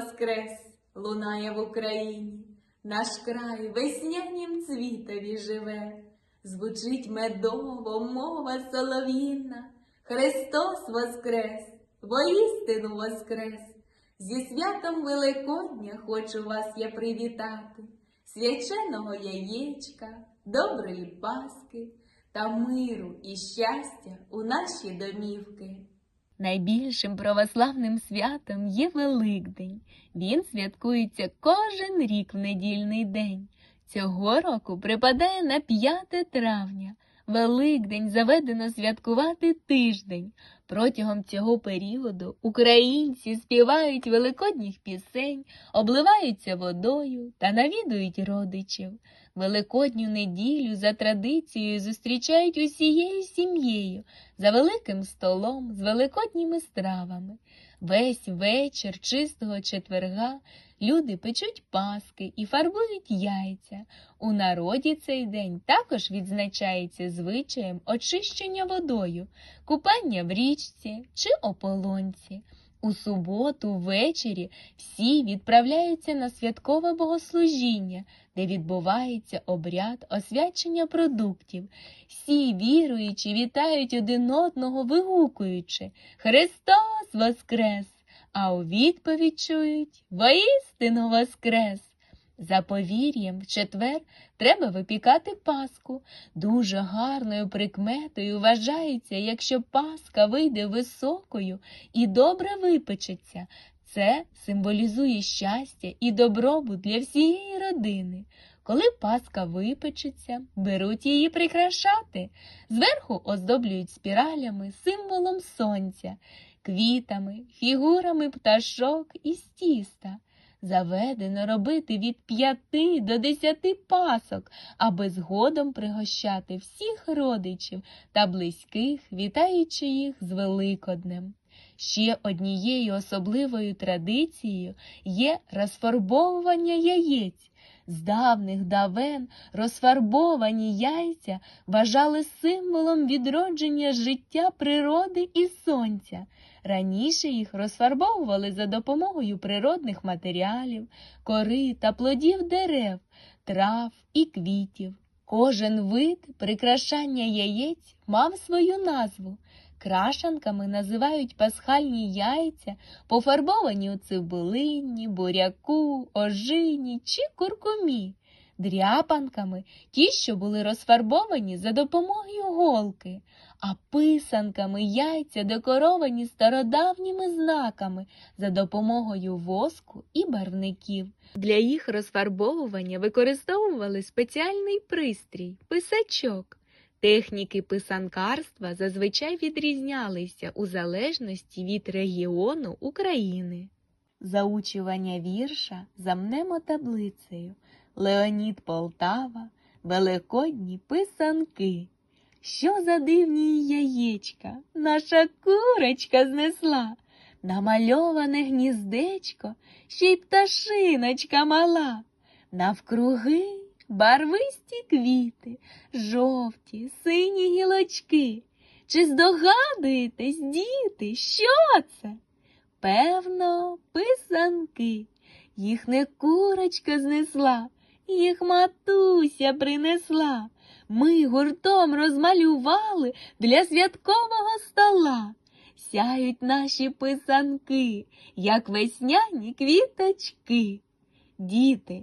воскрес, лунає в Україні, наш край веснянім цвітові живе, звучить медово мова солов'їна, Христос воскрес, воістину воскрес. Зі святом Великодня хочу вас я привітати, свяченого яєчка, доброї Паски та миру і щастя у наші домівки. Найбільшим православним святом є Великдень. Він святкується кожен рік в недільний день. Цього року припадає на 5 травня. Великдень заведено святкувати тиждень. Протягом цього періоду українці співають великодніх пісень, обливаються водою та навідують родичів. Великодню неділю за традицією зустрічають усією сім'єю за великим столом з великодніми стравами. Весь вечір чистого четверга люди печуть паски і фарбують яйця. У народі цей день також відзначається звичаєм очищення водою, купання в річці чи ополонці. У суботу ввечері всі відправляються на святкове богослужіння, де відбувається обряд освячення продуктів. Всі віруючі вітають один одного, вигукуючи Христос Воскрес! А у відповідь чують Воістину Воскрес! За повір'ям, в четвер треба випікати паску. Дуже гарною прикметою вважається, якщо паска вийде високою і добре випечеться. Це символізує щастя і добробут для всієї родини. Коли паска випечеться, беруть її прикрашати. Зверху оздоблюють спіралями, символом сонця, квітами, фігурами пташок і тіста. Заведено робити від п'яти до десяти пасок, аби згодом пригощати всіх родичів та близьких, вітаючи їх з Великоднем. Ще однією особливою традицією є розфарбовування яєць. З давних давен розфарбовані яйця вважали символом відродження життя природи і сонця. Раніше їх розфарбовували за допомогою природних матеріалів, кори та плодів дерев, трав і квітів. Кожен вид прикрашання яєць мав свою назву. Крашанками називають пасхальні яйця, пофарбовані у цибулині, буряку, ожині чи куркумі. Дряпанками ті, що були розфарбовані за допомогою голки, а писанками яйця декоровані стародавніми знаками за допомогою воску і барвників. Для їх розфарбовування використовували спеціальний пристрій писачок. Техніки писанкарства зазвичай відрізнялися у залежності від регіону України. Заучування вірша замнемо таблицею. Леонід Полтава, Великодні писанки. Що за дивні яєчка наша курочка знесла, намальоване гніздечко, ще й пташиночка мала, навкруги барвисті квіти, жовті, сині гілочки. Чи здогадуєтесь, діти, що це? Певно, писанки. Їх не курочка знесла, їх матуся принесла. Ми гуртом розмалювали для святкового стола. Сяють наші писанки, як весняні квіточки. Діти,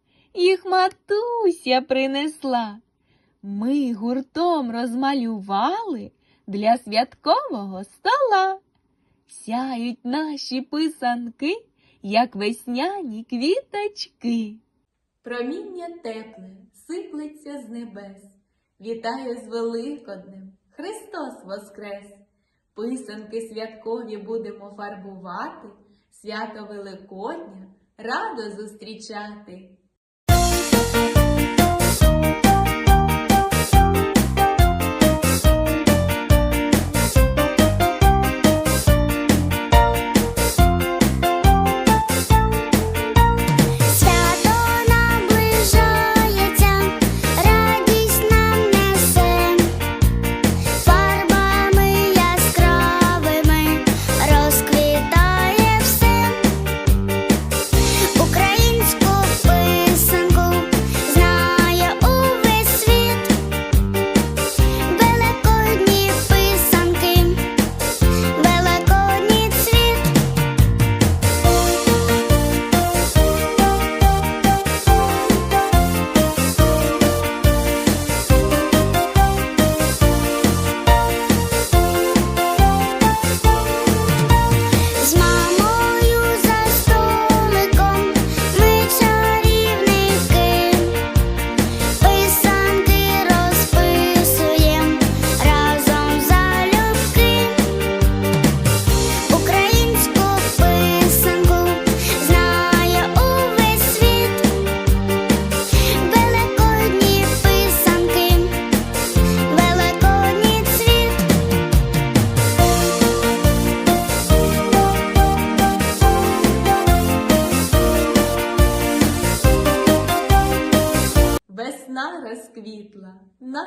їх матуся принесла. Ми гуртом розмалювали для святкового стола. Сяють наші писанки, як весняні квіточки. Проміння тепле сиплеться з небес. Вітаю з Великоднем, Христос Воскрес! Писанки святкові будемо фарбувати, свято Великодня радо зустрічати.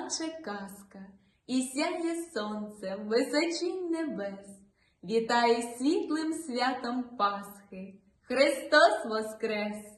наче казка, і сяє сонце в височінь небес, вітає світлим святом Пасхи, Христос Воскрес!